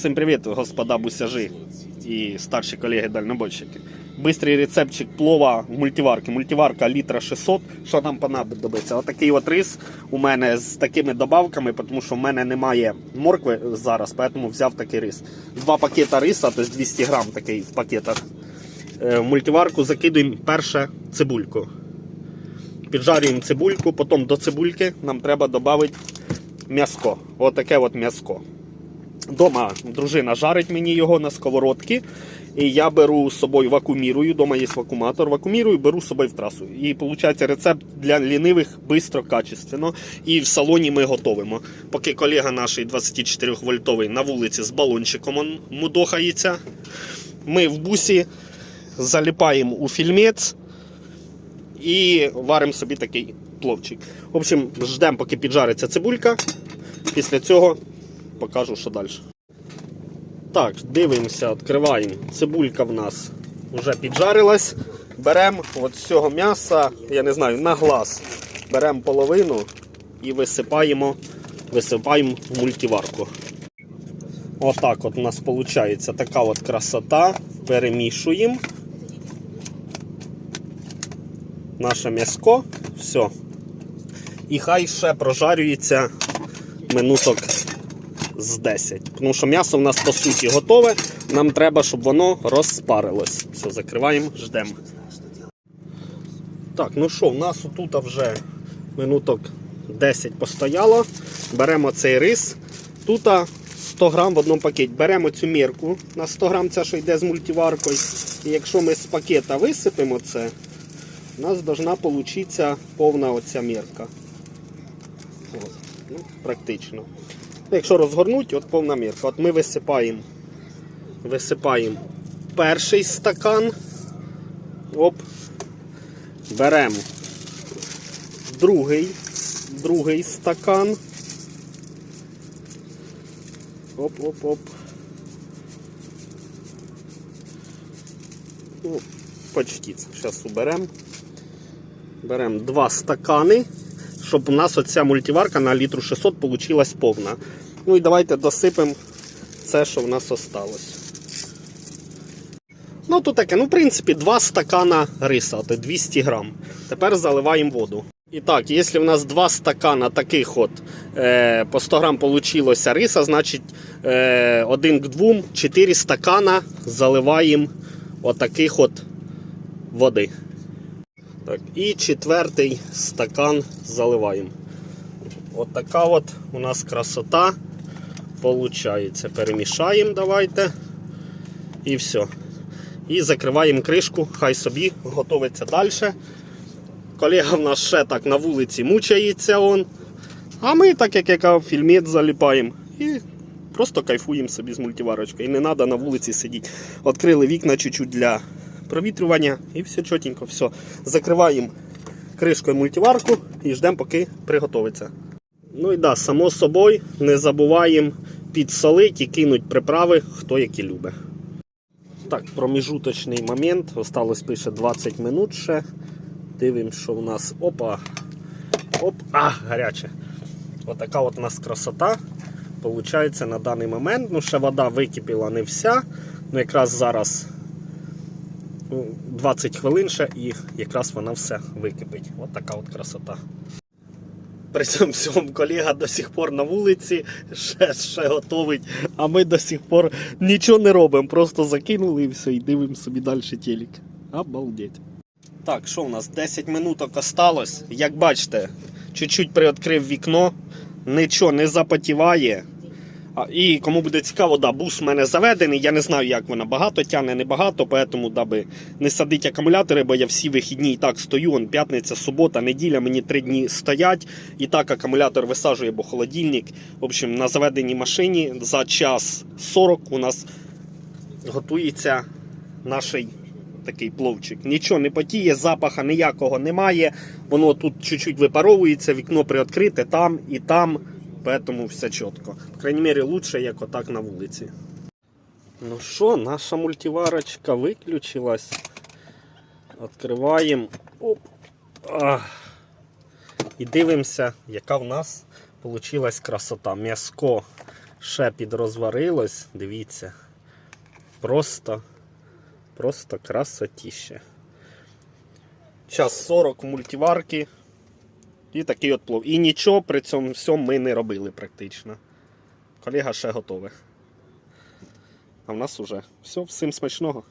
Всім привіт, господа бусяжі і старші колеги-дальнобойщики. Бистрий рецептчик плова в мультиварки. Мультиварка літра 600. Що нам понадобиться? Отакий от рис у мене з такими добавками, тому що в мене немає моркви зараз, тому взяв такий рис. Два пакета риса, тобто 200 грам такий в пакетах. Е, В мультиварку закидуємо перше цибульку. Піджарюємо цибульку, потім до цибульки нам треба додати м'яско. Отаке от м'яско. Дома дружина жарить мені його на сковородці. І я беру з собою вакуумірую. Дома є вакууматор, вакуумірую, беру з собою в трасу. І виходить рецепт для лінивих швидко, качественно. І в салоні ми готовимо. Поки колега наш 24 вольтовий на вулиці з балончиком он мудохається. Ми в бусі заліпаємо у фільмець і варимо собі такий пловчик. В общем, ждемо, поки піджариться цибулька. Після цього покажу, що далі. Так, дивимося, відкриваємо. Цибулька в нас вже піджарилась. Беремо от з цього м'яса, я не знаю, на глаз. Беремо половину і висипаємо, висипаємо в мультиварку. Отак от у нас виходить така от красота. Перемішуємо. Наше м'яско. Все. І хай ще прожарюється минуток з 10. Тому що м'ясо в нас по суті готове. Нам треба, щоб воно розпарилось. Все, закриваємо, ждемо. Так, ну що, в нас тут вже минуток 10 постояло. Беремо цей рис. Тут 100 грам в одному пакеті. Беремо цю мірку на 100 грам, це що йде з мультиваркою. І якщо ми з пакета висипемо це, у нас повинна получитися повна оця мірка. От, ну, практично. Якщо розгорнути, от повна мірка. От ми висипаємо, висипаємо перший стакан. Оп. Беремо другий, другий стакан. Оп-оп-оп. Ну, почти. Зараз уберемо. Беремо два стакани, щоб у нас оця мультиварка на літру 600 получилась повна. Ну і давайте досипемо це, що в нас осталось. Ну, тут таке, ну, в принципі, два стакана риса, це 200 грам. Тепер заливаємо воду. І так, якщо в нас два стакана таких от е, по 100 грам получилося риса, значить е, один к двом 4 стакана заливаємо отаких от води. Так, і четвертий стакан заливаємо. От от у нас красота получається. Перемішаємо давайте. І все. І закриваємо кришку, хай собі готовиться далі. Колега в нас ще так на вулиці мучається. он. А ми, так як я казав, заліпаємо. І просто кайфуємо собі з мультиварочкою. І не треба на вулиці сидіти. Відкрили вікна чуть-чуть для провітрювання і все чотенько. Все. Закриваємо кришкою мультиварку і ждемо, поки приготовиться. Ну і да, само собою не забуваємо підсолити і кинуть приправи, хто які любить. Так, проміжуточний момент. Осталось пише 20 минут ще. Дивимось, що у нас. Опа. Оп, а, гаряче. Отака от у нас красота. Получається на даний момент. Ну, ще вода википіла не вся. Ну, якраз зараз ну, 20 хвилин ще і якраз вона все википить. От така от красота. При цьому всьому колега до сих пор на вулиці ще, ще готовить, а ми до сих пор нічого не робимо, просто закинули і все, і дивимося собі далі телек. Обалдеть. Так, що у нас? 10 минуток осталось. Як бачите, чуть-чуть приоткрив вікно, нічого не запотіває. І кому буде цікаво, да, бус в мене заведений. Я не знаю, як вона багато тягне, не багато, поэтому даби не садить акумулятори, бо я всі вихідні і так стою. Он п'ятниця, субота, неділя, мені три дні стоять. І так акумулятор висаджує, бо холодильник. В общем, на заведеній машині за час 40 у нас готується наш такий пловчик. Нічого не потіє, запаха ніякого немає. Воно тут чуть-чуть випаровується, вікно приоткрите там і там. Поэтому все чітко. По крайней мере, лучше, як отак на вулиці. Ну що, наша мультиварочка виключилась. Відкриваємо. Оп. Ах. І дивимося, яка в нас вийшла красота. М'яско ще підрозварилось, дивіться. Просто, просто красотіще. Час 40 в мультиварки. І такий от плов. І нічого при цьому всьому ми не робили практично. Колега ще готове. А в нас уже все, всім смачного.